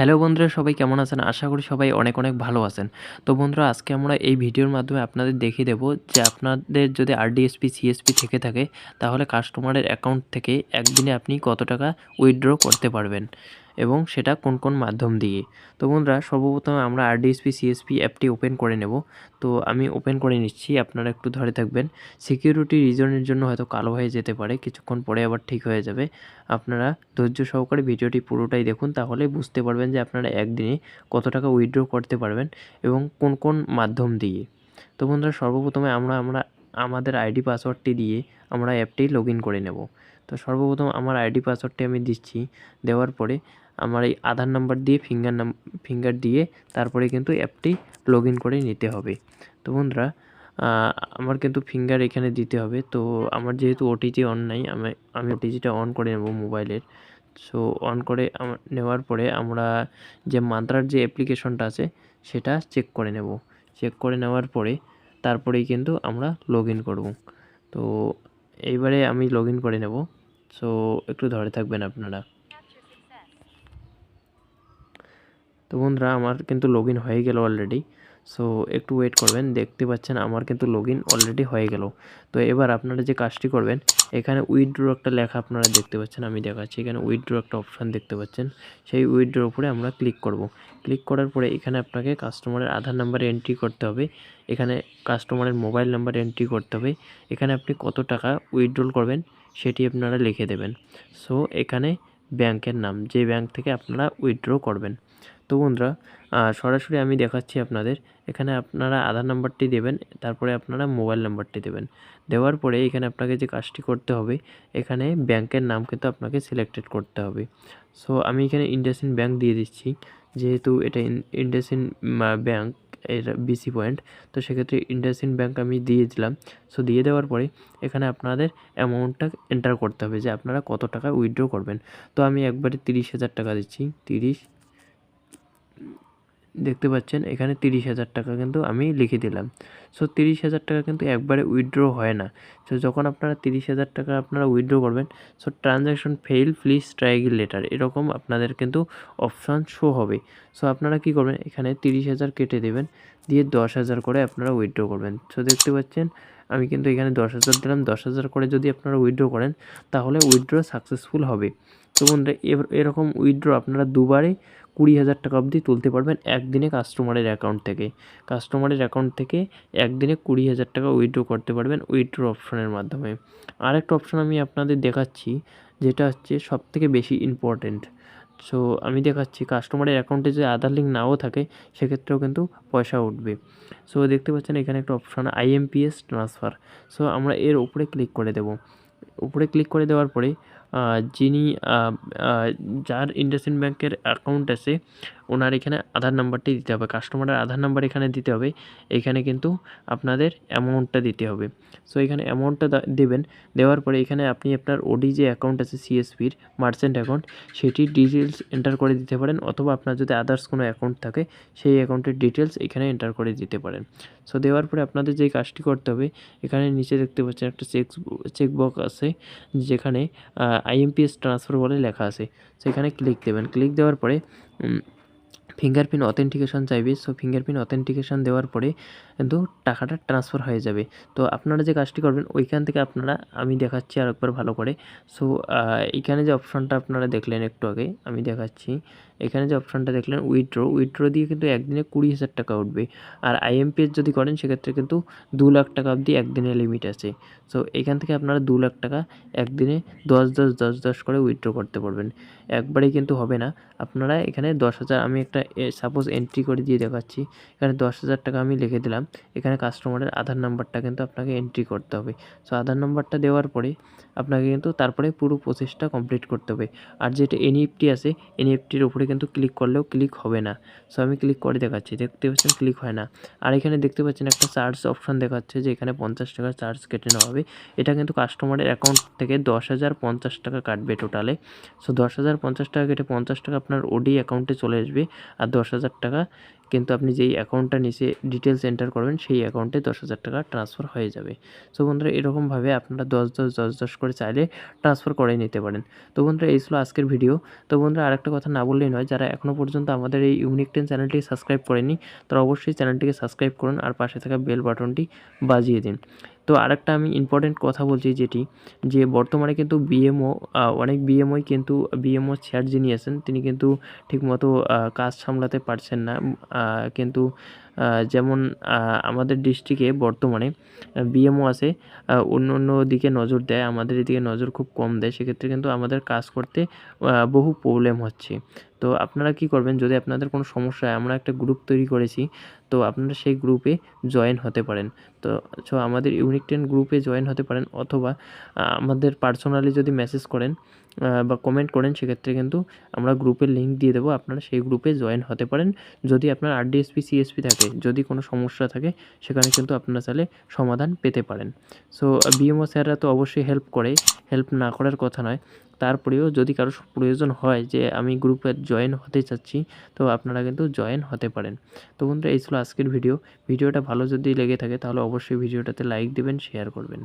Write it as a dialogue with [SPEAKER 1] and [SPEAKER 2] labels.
[SPEAKER 1] Hello বন্ধুরা, সবাই কেমন আছেন? আশা করি সবাই অনেক অনেক ভালো আছেন। তো বন্ধুরা, আজকে আমরা এই ভিডিওর মাধ্যমে আপনাদের দেখিয়ে দেবো যে আপনাদের যদি আরডিএসপি সিএসপি থেকে থাকে, তাহলে কাস্টমারের অ্যাকাউন্ট থেকে একদিনে আপনি কত টাকা উইথড্র করতে পারবেন? এবং সেটা কোন কোন মাধ্যম দিয়ে। তো বন্ধুরা, সর্বপ্রথমে আমরা আরডিএসপি সিএসপি অ্যাপটি ওপেন করে নেব। তো আমি ওপেন করে নিচ্ছি, আপনারা একটু ধরে থাকবেন। সিকিউরিটি রিজনের জন্য হয়তো কালো হয়ে যেতে পারে, কিছুক্ষণ পরে আবার ঠিক হয়ে যাবে। আপনারা ধৈর্য সহকারে ভিডিওটি পুরোটাই দেখুন, তাহলে বুঝতে পারবেন যে আপনারা একদিনে কত টাকা উইথড্র করতে পারবেন এবং কোন কোন মাধ্যম দিয়ে। তো বন্ধুরা, সর্বপ্রথমে আমরা আমরা, আমাদের আইডি পাসওয়ার্ডটি দিয়ে আমরা অ্যাপটি লগ করে নেব। তো সর্বপ্রথম আমার আইডি পাসওয়ার্ডটি আমি দিচ্ছি, দেওয়ার পরে আমার এই আধার নাম্বার দিয়ে ফিঙ্গার নাম ফিঙ্গার দিয়ে তারপরে কিন্তু অ্যাপটি লগ ইন করে নিতে হবে। তো বন্ধুরা আমার কিন্তু ফিঙ্গার এখানে দিতে হবে। তো আমার যেহেতু ওটিজি অন নাই আমি আমি ওটিজিটা অন করে নেব মোবাইলের সো অন করে নেওয়ার পরে আমরা যে মান্ত্রার যে অ্যাপ্লিকেশনটা আছে, সেটা চেক করে নেব। চেক করে নেওয়ার পরে তারপরেই কিন্তু আমরা লগ ইন করব। তো এইবারে আমি লগ ইন করে নেব। সো একটু ধরে থাকবেন আপনারা। তো বন্ধুরা, আমার কিন্তু লগ হয়ে গেল অলরেডি সো একটু ওয়েট করবেন, দেখতে পাচ্ছেন আমার কিন্তু লগ ইন অলরেডি হয়ে গেল। তো এবার আপনারা যে কাজটি করবেন, এখানে উইথড্র একটা লেখা আপনারা দেখতে পাচ্ছেন, আমি দেখাচ্ছি। এখানে উইথড্র একটা অপশান দেখতে পাচ্ছেন। সেই উইথড্রোর উপরে আমরা ক্লিক করব। ক্লিক করার পরে এখানে আপনাকে কাস্টমারের আধার নাম্বার এন্ট্রি করতে হবে। এখানে কাস্টমারের মোবাইল নাম্বার এন্ট্রি করতে হবে। এখানে আপনি কত টাকা উইথড্রল করবেন, সেটি আপনারা লিখে দেবেন। সো এখানে ব্যাংকের নাম, যে ব্যাংক থেকে আপনারা উইথড্র করবেন। তো বন্ধুরা সরাসরি আমি দেখাচ্ছি আপনাদের। এখানে আপনারা আধার নাম্বারটি দেবেন, তারপরে আপনারা মোবাইল নাম্বারটি দেবেন। দেওয়ার পরে এখানে আপনাকে যে কাজটি করতে হবে, এখানে ব্যাংকের নাম কিন্তু আপনাকে সিলেক্টেড করতে হবে। সো আমি এখানে ইন্ডাসিন ব্যাংক দিয়ে দিচ্ছি। যেহেতু এটা ইন্ডাসিন ব্যাংক এর বিসি পয়েন্ট তো সেক্ষেত্রে ইন্ডাসিন ব্যাংক আমি দিয়ে দিলাম। সো দিয়ে দেওয়ার পরে এখানে আপনাদের অ্যামাউন্টটা এন্টার করতে হবে যে আপনারা কত টাকা উইথড্র করবেন। তো আমি একবারে তিরিশ হাজার টাকা দিচ্ছি, তিরিশ দেখতে পাচ্ছেন, এখানে তিরিশ হাজার টাকা কিন্তু আমি লিখে দিলাম। সো তিরিশ হাজার টাকা কিন্তু একবারে উইথড্র হয় না। সো যখন আপনারা তিরিশ হাজার টাকা আপনারা উইথড্র করবেন so transaction fail please try again later এরকম আপনাদের কিন্তু অপশান শো হবে। সো আপনারা কি করবেন, এখানে তিরিশ হাজার কেটে দেবেন, দিয়ে দশ হাজার করে আপনারা উইথড্র করবেন। সো দেখতে পাচ্ছেন আমি কিন্তু এখানে দশ হাজার দিলাম, দশ হাজার করে যদি আপনারা উইথড্র করেন, তাহলে উইথড্র সাকসেসফুল হবে। তো বন্ধুরা এরকম উইথড্র আপনারা দুবারে কুড়ি হাজার টাকা অবধি তুলতে পারবেন একদিনে কাস্টমারের অ্যাকাউন্ট থেকে। কাস্টমারের অ্যাকাউন্ট থেকে একদিনে কুড়ি হাজার টাকা উইথড্র করতে পারবেন উইথড্র অপশনের মাধ্যমে। আরেকটা অপশন আমি আপনাদের দেখাচ্ছি, যেটা হচ্ছে সব থেকে বেশি ইম্পর্টেন্ট সো আমি দেখাচ্ছি কাস্টমারের অ্যাকাউন্টে যদি আধার লিঙ্ক নাও থাকে, সেক্ষেত্রেও কিন্তু পয়সা উঠবে। সো দেখতে পাচ্ছেন এখানে একটা অপশান আইএমপিএস ট্রান্সফার সো আমরা এর উপরে ক্লিক করে দেব। উপরে ক্লিক করে দেওয়ার পরে যিনি যার ইন্ডাসইন্ড ব্যাংকের অ্যাকাউন্ট আছে, ওনার এখানে আধার নাম্বারটি দিতে হবে। কাস্টমারের আধার নাম্বার এখানে দিতে হবে। এখানে কিন্তু আপনাদের অ্যামাউন্টটা দিতে হবে। সো, এখানে অ্যামাউন্টটা দেবেন। দেওয়ার পরে এখানে আপনি আপনার ওডি যে অ্যাকাউন্ট আছে, সিএসপির মার্চেন্ট অ্যাকাউন্ট সেটির ডিটেলস এন্টার করে দিতে পারেন অথবা আপনার যদি আদার্স কোনো অ্যাকাউন্ট থাকে, সেই অ্যাকাউন্টের ডিটেলস এখানে এন্টার করে দিতে পারেন। সো, দেওয়ার পরে আপনাদের যেই কাজটি করতে হবে, এখানে নিচে দেখতে পাচ্ছেন একটা চেক চেকবক্স আছে, যেখানে আইএমপিএস ট্রান্সফার বলে লেখা আছে। সেখানে ক্লিক দেবেন। ক্লিক দেওয়ার পরে ফিঙ্গারপ্রিন্ট অথেন্টিকেশন চাইবে। সো ফিঙ্গারপ্রিন্ট অথেন্টিকেশন দেওয়ার পরে কিন্তু টাকাটা ট্রান্সফার হয়ে যাবে। তো, আপনারা যে কাজটি করবেন, ওইখান থেকে আপনারা, আমি দেখাচ্ছি আর একবার ভালো করে। সো এইখানে যে অপশানটা আপনারা দেখলেন একটু আগে, আমি দেখাচ্ছি। এখানে যে অপশানটা দেখলেন উইথড্র উইথড্র দিয়ে কিন্তু একদিনে কুড়ি হাজার টাকা উঠবে। আর আইএমপিএস যদি করেন, সেক্ষেত্রে কিন্তু দু লাখ টাকা অবধি একদিনের লিমিট আছে। সো এখান থেকে আপনারা দু লাখ টাকা একদিনে দশ দশ দশ দশ করে উইথড্র করতে পারবেন। একবারেই কিন্তু হবে না। আপনারা এখানে দশ হাজার, আমি একটা সাপোজ এন্ট্রি করে দিয়ে দেখাচ্ছি। এখানে দশ হাজার টাকা আমি লিখে দিলাম। এখানে কাস্টমারের আধার নাম্বারটা কিন্তু আপনাকে এন্ট্রি করতে হবে। সো আধার নাম্বারটা দেওয়ার পরে আপনাকে কিন্তু তারপরে পুরো প্রসেসটা কমপ্লিট করতে হবে। আর যেটা এনইএফটি আছে এনইএফটির উপরে কিন্তু ক্লিক করলেও ক্লিক হবে না। সো আমি ক্লিক করে দেখাচ্ছি। দেখতে পাচ্ছেন ক্লিক হয় না। আর এখানে দেখতে পাচ্ছেন একটা চার্জ অপশান দেখাচ্ছে যে এখানে পঞ্চাশ টাকা চার্জ কেটে নেওয়া হবে। এটা কিন্তু কাস্টমারের অ্যাকাউন্ট থেকে দশ হাজার পঞ্চাশ টাকা কাটবে টোটালে সো দশ হাজার পঞ্চাশ টাকা কেটে পঞ্চাশ টাকা আপনার ওডি অ্যাকাউন্টে চলে আসবে। আর দশ হাজার টাকা কিন্তু আপনি যেই অ্যাকাউন্টটা নিচে ডিটেলস এন্টার করবেন, সেই অ্যাকাউন্টে দশ হাজার টাকা ট্রান্সফার হয়ে যাবে। সো বন্ধুরা, এরকমভাবে আপনারা দশ দশ দশ দশ করে চাইলে ট্রান্সফার করে নিতে পারেন। তো বন্ধুরা, এই ছিল আজকের ভিডিও তো বন্ধুরা, আরেকটা কথা না বললেই নয়, যারা এখনও পর্যন্ত আমাদের এই ইউনিক টেন চ্যানেলটি সাবস্ক্রাইব করেনি তারা অবশ্যই চ্যানেলটিকে সাবস্ক্রাইব করুন আর পাশে থাকা বেল বাটনটি বাজিয়ে দিন। তো আরেকটা আমি ইম্পর্টেন্ট কথা বলছি যেটি, যে বর্তমানে কিন্তু বিএমও অনেক বিএমওই কিন্তু বিএমও স্যার যিনি আছেন, তিনি কিন্তু ঠিকমতো কাজ সামলাতে পারছেন না। কিন্তু যেমন আমাদের ডিস্ট্রিক্টে বর্তমানে বিএমও আছে অন্য অন্য দিকে নজর দেয়, আমাদের এদিকে নজর খুব কম দেয়, সেক্ষেত্রে কিন্তু আমাদের কাজ করতে বহু প্রবলেম হচ্ছে। তো আপনারা কি করবেন, যদি আপনাদের কোনো সমস্যা হয়, আমরা একটা গ্রুপ তৈরি করেছি তো আপনারা সেই গ্রুপে জয়েন হতে পারেন। তো সো আমাদের ইউনিক টেন গ্রুপে জয়েন হতে পারেন অথবা আমাদের পার্সোনালি যদি মেসেজ করেন বা কমেন্ট করেন, সেক্ষেত্রে কিন্তু আমরা গ্রুপের লিঙ্ক দিয়ে দেবো। আপনারা সেই গ্রুপে জয়েন হতে পারেন। যদি আপনার আরডিএসপি সিএসপি থাকে, যদি কোনো সমস্যা থাকে, সেখানে কিন্তু আপনারা চাইলে সমাধান পেতে পারেন। সো বিএমও স্যাররা তো অবশ্যই হেল্প করে। হেল্প না করার কথা নয়। তারপরেও যদি কারও প্রয়োজন হয় যে আমি গ্রুপে জয়েন হতে চাচ্ছি, তো আপনারা কিন্তু জয়েন হতে পারেন। তো বন্ধুরা, এই ছিল আজকের ভিডিও ভিডিওটা ভালো যদি লেগে থাকে, তাহলে অবশ্যই ভিডিওটাতে লাইক দেবেন শেয়ার করবেন।